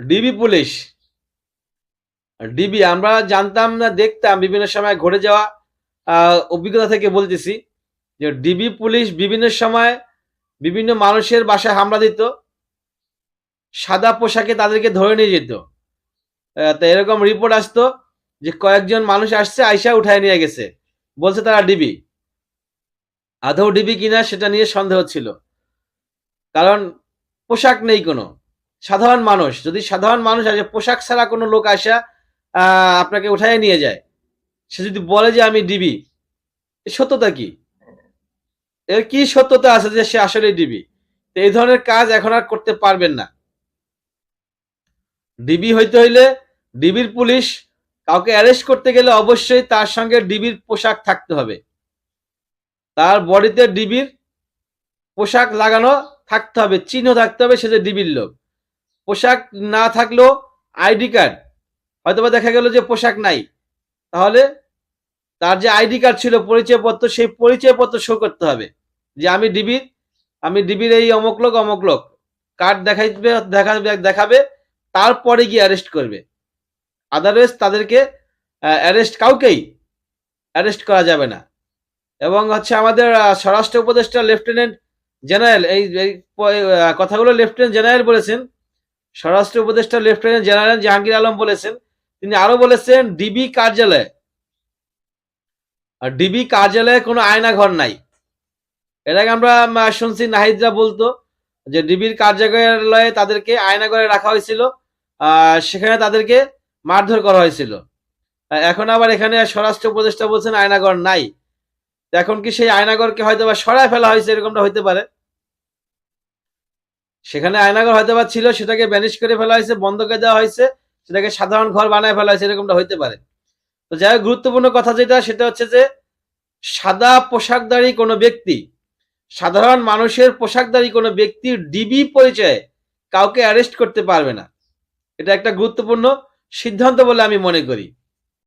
DB police. DB, আমরা জানতাম না, দেখতাম বিভিন্ন সময় ঘটে যাওয়া অভিজ্ঞতা থেকে বলতেছি যে ডিবি পুলিশ বিভিন্ন সময় বিভিন্ন মানুষের বাসায় হামলা দিত, সাদা পোশাকে তাদেরকে ধরে নিয়ে যেত। তা এরকম রিপোর্ট আসতো যে কয়েকজন মানুষ আসছে, আইসা উঠায় নিয়ে গেছে। বলছে তারা ডিবি। আদৌ ডিবি কিনা সেটা নিয়ে সন্দেহ ছিল। কারণ পোশাক নেই কোনো। সাধারণ মানুষ, যদি সাধারণ মানুষ আসে, পোশাক ছাড়া কোনো লোক আসা আপনাকে উঠায় নিয়ে যায়। সে যদি বলে যে আমি ডিবি সত্যতা কি? এর কি সত্যতা আছে যে সে আসলে ডিবি? তো এই ধরনের কাজ এখন আর করতে পারবেন না। ডিবি হইতে হইলে ডিবির পুলিশ কাউকে অ্যারেস্ট করতে গেলে অবশ্যই তার সঙ্গে ডিবির পোশাক থাকতে হবে। তার বডিতে ডিবির পোশাক লাগানো থাকতে হবে, চিহ্ন থাকতে হবে, সে যে ডিবির লোক। পোশাক না থাকলেও আইডি কার্ড। হয়তোবা দেখা গেল যে পোশাক নাই। তাহলে তার যে আইডি কার্ড ছিল, পরিচয়পত্র, সেই পরিচয়পত্র শো করতে হবে। যে আমি ডিবির আমি ডিবির এই অমুক লোক অমুক লোক। কার্ড দেখাইবে, দেখাবে দেখাবে, তারপরে গিয়ে অ্যারেস্ট করবে। আদারওয়াইজ তাদেরকে অ্যারেস্ট কাউকেই অ্যারেস্ট করা যাবে না। এবং হচ্ছে আমাদের স্বরাষ্ট্র উপদেষ্টা লেফটেন্যান্ট জেনারেল, এই কথাগুলো লেফটেন্যান্ট জেনারেল বলেছেন। স্বরাষ্ট্র উপদেষ্টা লেফটেন্যান্ট জেনারেল জাহাঙ্গীর আলম বলেছেন, তিনি আরও বলেছেন, ডিবি কার্যালয়ে, আর ডিবি কার্যালয়ে কোনো আয়নাঘর নাই। আগে আমরা শুনছি নাহিদরা বলতো যে ডিবির কার্যালয়ে তাদেরকে আয়নাঘরে রাখা হয়েছিল সেখানে তাদেরকে মারধর করা হয়েছিল। এখন আবার এখানে স্বরাষ্ট্র উপদেষ্টা বলছেন আয়নাঘর নাই। এখন কি সেই আয়নাঘরকে হয়তো বা সরায় ফেলা হয়েছে, এরকমটা হইতে পারে? সেখানে আয়নাঘর হয়তো বা ছিল, সেটাকে ব্যানিশ করে ফেলা হয়েছে বন্ধ করে দেওয়া হয়েছে, সেটাকে সাধারণ ঘর বানায় ফেলা হয়েছে, এরকমটা হইতে পারে। তো যাই গুরুত্বপূর্ণ কথা যেটা, সেটা হচ্ছে যে, সাদা পোশাকধারী কোনো ব্যক্তি, সাধারণ মানুষের পোশাকধারী কোনো ব্যক্তি ডিবি পরিচয়ে কাউকে অ্যারেস্ট করতে পারবে না। এটা একটা গুরুত্বপূর্ণ সিদ্ধান্ত বলে আমি মনে করি।